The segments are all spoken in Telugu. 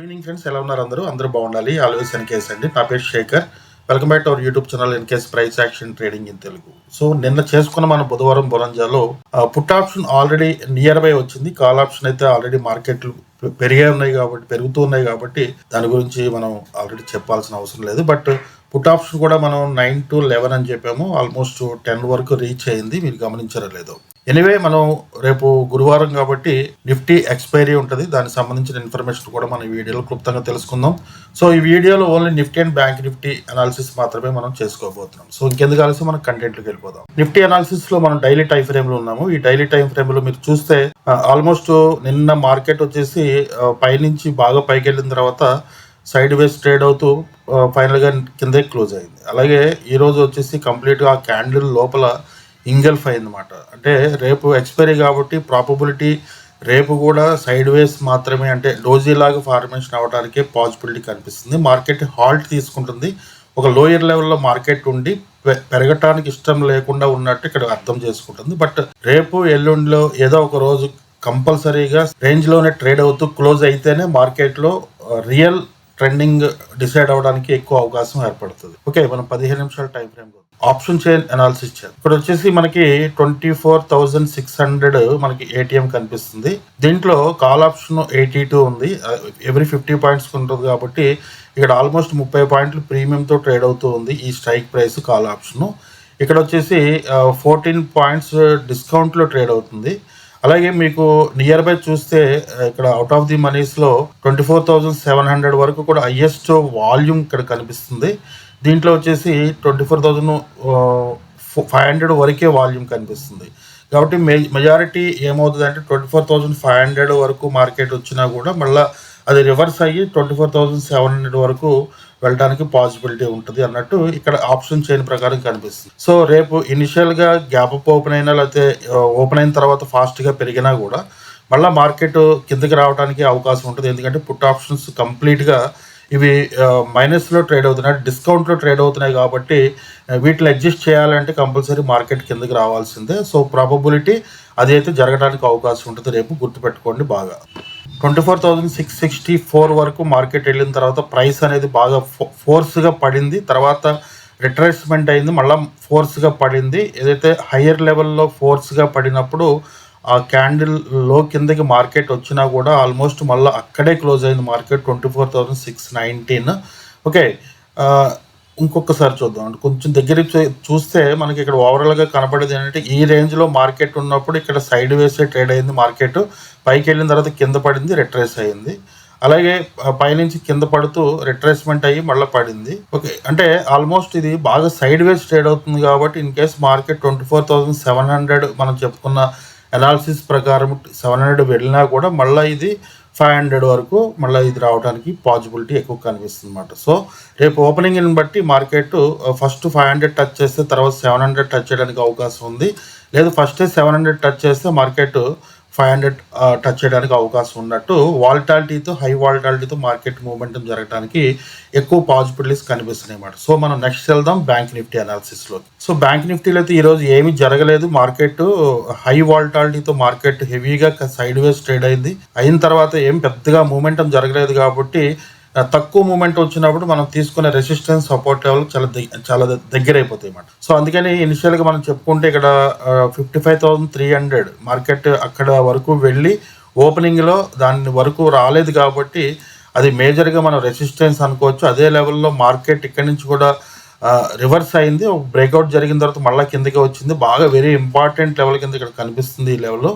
గుడ్ ఈవినింగ్ ఫ్రెండ్స్ ఎలా ఉన్నారు అందరూ? అందరూ బాగుండాలి. ఆల్వేస్ ఎన్కేస్ అండి. నా పేరు Shekhar welcome back to our YouTube channel NK's price action trading in Telugu so నిన్న చేసుకున్న మన బుధవారం బొరంజాలో put option already near by వచ్చింది. కాల్ ఆప్షన్ అయితే ఆల్రెడీ మార్కెట్లు పెరిగే ఉన్నాయి కాబట్టి పెరుగుతూ ఉన్నాయి కాబట్టి దాని గురించి మనం ఆల్రెడీ చెప్పాల్సిన అవసరం లేదు. బట్ పుట్ ఆప్షన్ కూడా మనం నైన్ టు లెవెన్ అని చెప్పాము. ఆల్మోస్ట్ టెన్ వరకు రీచ్ అయింది. మీరు గమనించడం లేదు ఎనివే మనం రేపు గురువారం కాబట్టి నిఫ్టీ ఎక్స్పైరీ ఉంటుంది. దానికి సంబంధించిన ఇన్ఫర్మేషన్ కూడా మనం ఈ వీడియోలో క్లుప్తంగా తెలుసుకుందాం. సో ఈ వీడియోలో only Nifty and bank Nifty analysis మాత్రమే మనం చేసుకోబోతున్నాం. సో ఇంకెందుకు కలిసి మనం కంటెంట్కి వెళ్ళిపోదాం. నిఫ్టీ అనాలిసిస్లో మనం డైలీ టైం ఫ్రేమ్లో ఉన్నాము. ఈ డైలీ టైం ఫ్రేమ్లో మీరు చూస్తే ఆల్మోస్ట్ నిన్న మార్కెట్ వచ్చేసి పైనుంచి బాగా పైకి వెళ్ళిన తర్వాత సైడ్ వేస్ ట్రేడ్ అవుతూ ఫైనల్గా కిందే క్లోజ్ అయింది. అలాగే ఈరోజు వచ్చేసి కంప్లీట్గా ఆ క్యాండిల్ లోపల ఇంగల్ఫ్ అయిందన్నమాట. అంటే రేపు ఎక్స్పైరీ కాబట్టి ప్రాపబిలిటీ రేపు కూడా సైడ్ వేస్ మాత్రమే అంటే డోజీ లాగా ఫార్మేషన్ అవ్వడానికి పాసిబిలిటీ కనిపిస్తుంది. మార్కెట్ హాల్ట్ తీసుకుంటుంది. ఒక లోయర్ లెవెల్లో మార్కెట్ ఉండి పె- పెరగటానికి ఇష్టం లేకుండా ఉన్నట్టు ఇక్కడ అర్థం చేసుకుంటుంది. బట్ రేపు ఎల్లుండిలో ఏదో ఒక రోజు కంపల్సరీగా రేంజ్లోనే ట్రేడ్ అవుతూ క్లోజ్ అయితేనే మార్కెట్లో రియల్ ట్రెండింగ్ డిసైడ్ అవడానికి ఎక్కువ అవకాశం ఏర్పడుతుంది. ఓకే మనం పదిహేను నిమిషాల time frame option chain analysis చేయాలి. ఇక్కడ వచ్చేసి మనకి twenty four thousand six hundred మనకి ఏటీఎం కనిపిస్తుంది. దీంట్లో కాల్ ఆప్షన్ ఎయిటీ టూ ఉంది ఎవ్రీ ఫిఫ్టీ పాయింట్స్ ఉంటుంది కాబట్టి ఇక్కడ ఆల్మోస్ట్ ముప్పై పాయింట్లు ప్రీమియంతో ట్రేడ్ అవుతూ ఉంది ఈ స్ట్రైక్ ప్రైస్ కాల్ ఆప్షన్. ఇక్కడ వచ్చేసి ఫోర్టీన్ పాయింట్స్ డిస్కౌంట్లో ట్రేడ్ అవుతుంది. అలాగే మీకు నియర్ బై చూస్తే ఇక్కడ out of the మనీస్లో twenty four thousand seven hundred వరకు కూడా హయ్యెస్ట్ వాల్యూమ్ ఇక్కడ కనిపిస్తుంది. దీంట్లో వచ్చేసి twenty four thousand five hundred వరకే వాల్యూమ్ కనిపిస్తుంది. కాబట్టి మె మెజారిటీ ఏమవుతుంది అంటే twenty four thousand five hundred వరకు మార్కెట్ వచ్చినా కూడా మళ్ళీ అది రివర్స్ అయ్యి twenty four thousand seven hundred వరకు వెళ్ళడానికి పాసిబిలిటీ ఉంటుంది అన్నట్టు ఇక్కడ ఆప్షన్ చైన్ ప్రకారం కనిపిస్తుంది. సో రేపు ఇనిషియల్గా గ్యాప్ అప్ ఓపెన్ అయినా లేకపోతే ఓపెన్ అయిన తర్వాత ఫాస్ట్గా పెరిగినా కూడా మళ్ళీ మార్కెట్ కిందకి రావడానికి అవకాశం ఉంటుంది. ఎందుకంటే పుట్ ఆప్షన్స్ కంప్లీట్గా ఇవి మైనస్లో ట్రేడ్ అవుతున్నాయి డిస్కౌంట్లో ట్రేడ్ అవుతున్నాయి కాబట్టి వీటిని అడ్జస్ట్ చేయాలంటే కంపల్సరీ మార్కెట్ కిందకి రావాల్సిందే. సో ప్రాబబిలిటీ అదైతే జరగడానికి అవకాశం ఉంటుంది. రేపు గుర్తుపెట్టుకోండి బాగా. Twenty four thousand six sixty four వరకు మార్కెట్ వెళ్ళిన తర్వాత ప్రైస్ అనేది బాగా ఫో- ఫోర్స్గా పడింది. తర్వాత రిట్రేస్మెంట్ అయింది. మళ్ళీ ఫోర్స్గా పడింది. ఏదైతే హయ్యర్ లెవెల్లో ఫోర్స్గా పడినప్పుడు ఆ క్యాండిల్లో కిందకి మార్కెట్ వచ్చినా కూడా ఆల్మోస్ట్ మళ్ళీ అక్కడే క్లోజ్ అయింది market twenty four thousand six nineteen. Okay ఇంకొకసారి చూద్దాం అంటే కొంచెం దగ్గర చూస్తే మనకి ఇక్కడ ఓవరాల్గా కనపడేది ఏంటంటే ఈ రేంజ్లో మార్కెట్ ఉన్నప్పుడు ఇక్కడ సైడ్ వేసే ట్రేడ్ అయింది మార్కెట్. పైకి వెళ్ళిన తర్వాత కింద పడింది రిట్రేస్ అయింది. అలాగే పైనుంచి కింద పడుతూ రిట్రేస్మెంట్ అయ్యి మళ్ళీ పడింది. ఓకే అంటే ఆల్మోస్ట్ ఇది బాగా సైడ్ వేస్ ట్రేడ్ అవుతుంది కాబట్టి in case market twenty four thousand seven hundred మనం చెప్పుకున్న అనాలిసిస్ ప్రకారం సెవెన్ హండ్రెడ్ వెళ్ళినా కూడా మళ్ళీ ఇది ఫైవ్ హండ్రెడ్ వరకు మళ్ళీ ఇది రావడానికి పాజిబిలిటీ ఎక్కువ కనిపిస్తుంది అనమాట సో రేపు ఓపెనింగ్ని బట్టి market first five hundred touch చేస్తే తర్వాత సెవెన్ హండ్రెడ్ టచ్ చేయడానికి అవకాశం ఉంది. లేదు ఫస్టే సెవెన్ హండ్రెడ్ టచ్ చేస్తే మార్కెట్ ఫైవ్ హండ్రెడ్ టచ్ చేయడానికి అవకాశం ఉన్నట్టు వాల్టాలిటీతో హై వాల్టాలిటీతో మార్కెట్ మూవ్మెంట్ జరగడానికి ఎక్కువ పాజిబిలిటీస్ కనిపిస్తున్నాయి అన్నమాట. సో మనం నెక్స్ట్ వెళ్దాం బ్యాంక్ నిఫ్టీ అనాలిసిస్లో సో బ్యాంక్ నిఫ్టీలో అయితే ఈరోజు ఏమీ జరగలేదు. మార్కెట్ హై వాల్టాలిటీతో మార్కెట్ హెవీగా సైడ్ వేస్ ట్రేడ్ అయింది. అయిన తర్వాత ఏం పెద్దగా మూమెంటం జరగలేదు కాబట్టి తక్కువ మూమెంట్ వచ్చినప్పుడు మనం తీసుకునే రెసిస్టెన్స్ సపోర్ట్ లెవెల్ చాలా చాలా దగ్గర అయిపోతాయి అన్నమాట. సో అందుకని ఇనిషియల్గా మనం చెప్పుకుంటే ఇక్కడ fifty five thousand three hundred market అక్కడ వరకు వెళ్ళి ఓపెనింగ్లో దాని వరకు రాలేదు కాబట్టి అది మేజర్గా మనం రెసిస్టెన్స్ అనుకోవచ్చు. అదే లెవెల్లో మార్కెట్ ఇక్కడ నుంచి కూడా రివర్స్ అయింది. ఒక బ్రేక్అవుట్ జరిగిన తర్వాత మళ్ళీ కిందకి వచ్చింది. బాగా వెరీ ఇంపార్టెంట్ లెవెల్ కింద ఇక్కడ కనిపిస్తుంది ఈ లెవెల్లో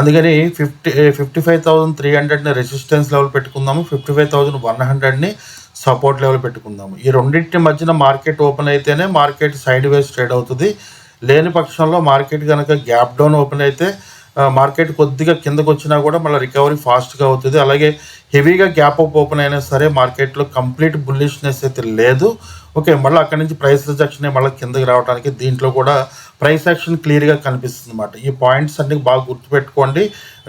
అందుకని fifty fifty five thousand three హండ్రెడ్ని resistance level పెట్టుకుందాము ఫిఫ్టీ ఫైవ్ థౌసండ్ వన్ హండ్రెడ్ని సపోర్ట్ లెవెల్ పెట్టుకుందాము. ఈ రెండింటి మధ్యన మార్కెట్ ఓపెన్ అయితేనే మార్కెట్ సైడ్ వేస్ ట్రేడ్ అవుతుంది. లేని పక్షంలో మార్కెట్ కనుక గ్యాప్ డౌన్ ఓపెన్ అయితే మార్కెట్ కొద్దిగా కిందకు వచ్చినా కూడా మళ్ళీ రికవరీ ఫాస్ట్గా అవుతుంది. అలాగే హెవీగా గ్యాప్ అప్ ఓపెన్ అయినా సరే మార్కెట్లో కంప్లీట్ బుల్లిష్నెస్ అయితే లేదు. ఓకే మళ్ళీ అక్కడి నుంచి ప్రైస్ రిజెక్షన్ మళ్ళీ కిందకి రావడానికి దీంట్లో కూడా ప్రైస్ యాక్షన్ క్లియర్గా కనిపిస్తుంది అనమాట ఈ పాయింట్స్ అన్ని బాగా గుర్తుపెట్టుకోండి.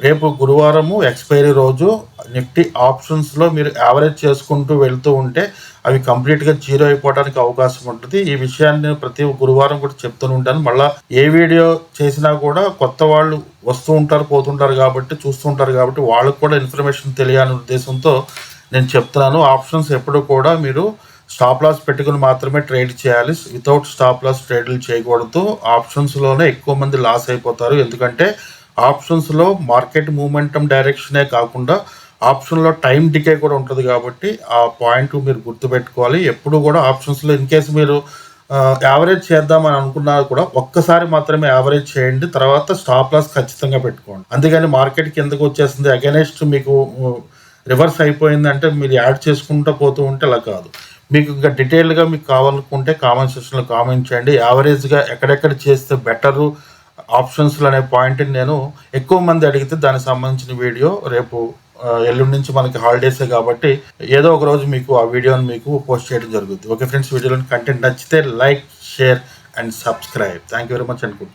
రేపు గురువారము ఎక్స్పైరీ రోజు నిఫ్టీ ఆప్షన్స్లో మీరు యావరేజ్ చేసుకుంటూ వెళ్తూ ఉంటే అవి కంప్లీట్గా జీరో అయిపోవడానికి అవకాశం ఉంటుంది. ఈ విషయాన్ని నేను ప్రతి గురువారం కూడా చెప్తూనే ఉంటాను. మళ్ళీ ఏ వీడియో చేసినా కూడా కొత్త వాళ్ళు వస్తూ ఉంటారు పోతుంటారు కాబట్టి చూస్తూ ఉంటారు కాబట్టి వాళ్ళకు కూడా ఇన్ఫర్మేషన్ తెలియాలని ఉద్దేశంతో నేను చెప్తున్నాను ఆప్షన్స్ ఎప్పుడు కూడా మీరు స్టాప్ లాస్ పెట్టుకుని మాత్రమే ట్రేడ్ చేయాలి. వితౌట్ స్టాప్ లాస్ ట్రేడ్లు చేయకూడదు. ఆప్షన్స్లోనే ఎక్కువ మంది లాస్ అయిపోతారు. ఎందుకంటే ఆప్షన్స్లో మార్కెట్ మూమెంటం డైరెక్షనే కాకుండా ఆప్షన్లో టైం డికే కూడా ఉంటుంది కాబట్టి ఆ పాయింట్ మీరు గుర్తుపెట్టుకోవాలి. ఎప్పుడు కూడా ఆప్షన్స్లో ఇన్ కేసు మీరు యావరేజ్ చేద్దామని అనుకున్నా కూడా ఒక్కసారి మాత్రమే యావరేజ్ చేయండి. తర్వాత స్టాప్ లాస్ ఖచ్చితంగా పెట్టుకోండి. అందుకని మార్కెట్ కిందకు వచ్చేసింది. అగెనెస్ట్ మీకు రివర్స్ అయిపోయింది అంటే మీరు యాడ్ చేసుకుంటూ పోతూ ఉంటే అలా కాదు. మీకు ఇంకా డీటెయిల్గా మీకు కావాలనుకుంటే కామెంట్ సెక్షన్లో కామెంట్ చేయండి. యావరేజ్గా ఎక్కడెక్కడ చేస్తే బెటరు ఆప్షన్స్లు అనే పాయింట్ని నేను ఎక్కువ మంది అడిగితే దానికి సంబంధించిన వీడియో రేపు ఎల్లుండి నుంచి మనకి హాలిడేసే కాబట్టి ఏదో ఒక రోజు మీకు ఆ వీడియోని మీకు పోస్ట్ చేయడం జరుగుతుంది ఓకే ఫ్రెండ్స్ వీడియోలోని కంటెంట్ నచ్చితే like share and subscribe. Thank you very much and good night.